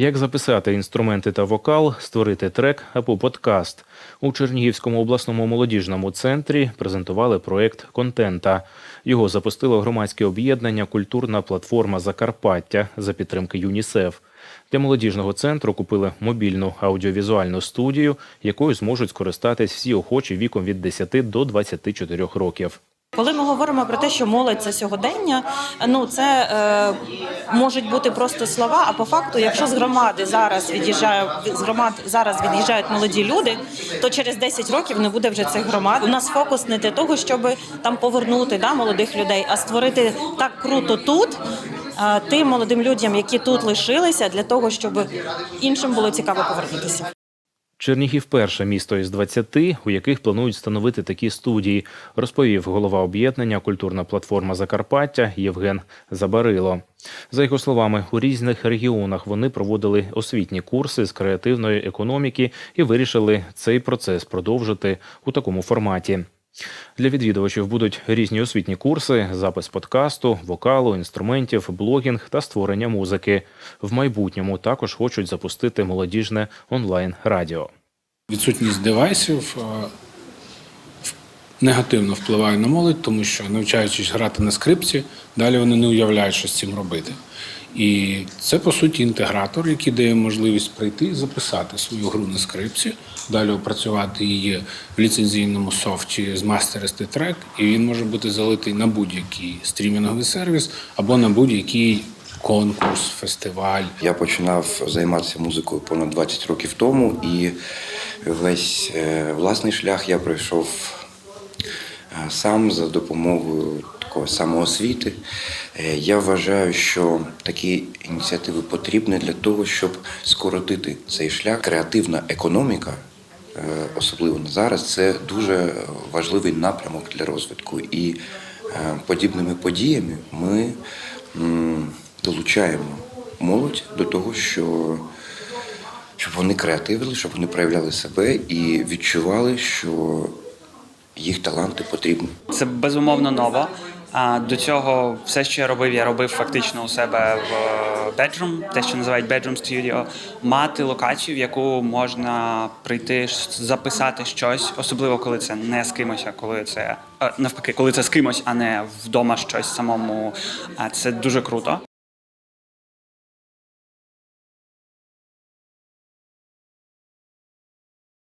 Як записати інструменти та вокал, створити трек або подкаст у Чернігівському обласному молодіжному центрі презентували проект контента. Його запустило громадське об'єднання Культурна платформа Закарпаття за підтримки ЮНІСЕФ. Для молодіжного центру купили мобільну аудіовізуальну студію, якою зможуть скористатись всі охочі віком від 10 до 24 років. Коли ми говоримо про те, що молодь це сьогодення, ну це е, можуть бути просто слова. А по факту, якщо з громади зараз від'їжджає з громад зараз від'їжджають молоді люди, то через 10 років не буде вже цих громад. У нас фокус не для того, щоб там повернути да, молодих людей, а створити так круто тут. е, Тим молодим людям, які тут лишилися, для того, щоб іншим було цікаво повернутися. Чернігів перше місто із 20, у яких планують встановити такі студії, розповів голова об'єднання Культурна платформа Закарпаття Євген Забарило. За його словами, у різних регіонах вони проводили освітні курси з креативної економіки і вирішили цей процес продовжити у такому форматі. Для відвідувачів будуть різні освітні курси, запис подкасту, вокалу, інструментів, блогінг та створення музики. В майбутньому також хочуть запустити молодіжне онлайн радіо. Відсутність девайсів негативно впливає на молодь, тому що навчаючись грати на скрипці, далі вони не уявляють, що з цим робити. І це по суті інтегратор, який дає можливість прийти і записати свою гру на скрипці, далі опрацювати її в ліцензійному софті з мастеристи трек, і він може бути залитий на будь-який стрімінговий сервіс або на будь-який конкурс, фестиваль. Я починав займатися музикою понад 20 років тому, і весь е, власний шлях я пройшов сам за допомогою такої самоосвіти. Е, Я вважаю, що такі ініціативи потрібні для того, щоб скоротити цей шлях. Креативна економіка, е, особливо на зараз, це дуже важливий напрямок для розвитку. І е, подібними подіями ми долучаємо молодь до того, що щоб вони креативили, щоб вони проявляли себе і відчували, що їх таланти потрібні. Це безумовно ново. А до цього все, що я робив, я робив фактично у себе в bedroom, те, що називають bedroom studio, мати локацію, в яку можна прийти записати щось, особливо коли це не з кимось, а коли це е, навпаки, коли це з кимось, а не вдома щось самому. А це дуже круто.